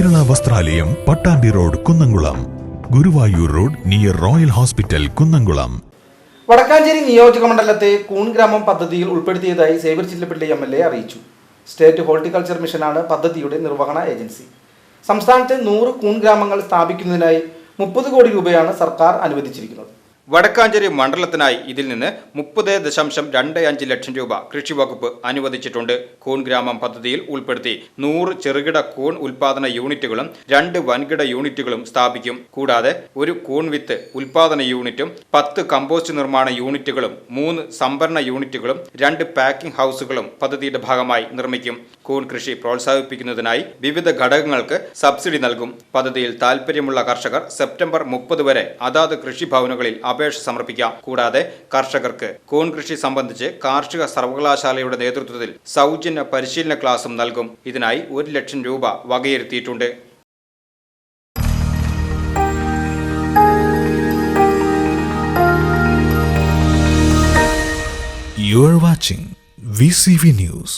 വസ്ത്രാലയം Pattambi road Kunnamkulam. Guruvayur road near royal hospital Kunnamkulam. Wadakkanchery നിയോജക മണ്ഡലത്തെ കൂൺ ഗ്രാമം പദ്ധതിയിൽ ഉൾപ്പെടുത്തിയതായി Xavier Chillappilly M L A അറിയിച്ചു. സ്റ്റേറ്റ് ഹോർട്ടിക്കൾച്ചർ മിഷനാണ് പദ്ധതിയുടെ നിർവഹണ ഏജൻസി. സംസ്ഥാനത്തെ നൂറ് കൂൺഗ്രാമങ്ങൾ സ്ഥാപിക്കുന്നതിനായി മുപ്പത് കോടി രൂപയാണ് സർക്കാർ അനുവദിച്ചിരിക്കുന്നത്. വടക്കാഞ്ചേരി മണ്ഡലത്തിനായി ഇതിൽ നിന്ന് മുപ്പത് ദശാംശം രണ്ട് അഞ്ച് ലക്ഷം രൂപ കൃഷിവകുപ്പ് അനുവദിച്ചിട്ടുണ്ട്. കൂൺ ഗ്രാമം പദ്ധതിയിൽ ഉൾപ്പെടുത്തി നൂറ് ചെറുകിട കൂൺ ഉൽപാദന യൂണിറ്റുകളും രണ്ട് വൻകിട യൂണിറ്റുകളും സ്ഥാപിക്കും. കൂടാതെ ഒരു കൂൺ വിത്ത് ഉൽപാദന യൂണിറ്റും പത്ത് കമ്പോസ്റ്റ് നിർമ്മാണ യൂണിറ്റുകളും മൂന്ന് സംഭരണ യൂണിറ്റുകളും രണ്ട് പാക്കിംഗ് ഹൗസുകളും പദ്ധതിയുടെ ഭാഗമായി നിർമ്മിക്കും. കൂൺ കൃഷി പ്രോത്സാഹിപ്പിക്കുന്നതിനായി വിവിധ ഘടകങ്ങൾക്ക് സബ്സിഡി നൽകും. പദ്ധതിയിൽ താൽപ്പര്യമുള്ള കർഷകർ സെപ്റ്റംബർ മുപ്പത് വരെ അതാത് കൃഷിഭവനുകളിൽ അപേക്ഷ സമർപ്പിക്കാം. കൂടാതെ കർഷകർക്ക് കൂൺ കൃഷി സംബന്ധിച്ച് കാർഷിക സർവകലാശാലയുടെ നേതൃത്വത്തിൽ സൗജന്യ പരിശീലന ക്ലാസും നൽകും. ഇതിനായി ഒരു ലക്ഷം രൂപ വകയിരുത്തിയിട്ടുണ്ട്. You watching VCV News.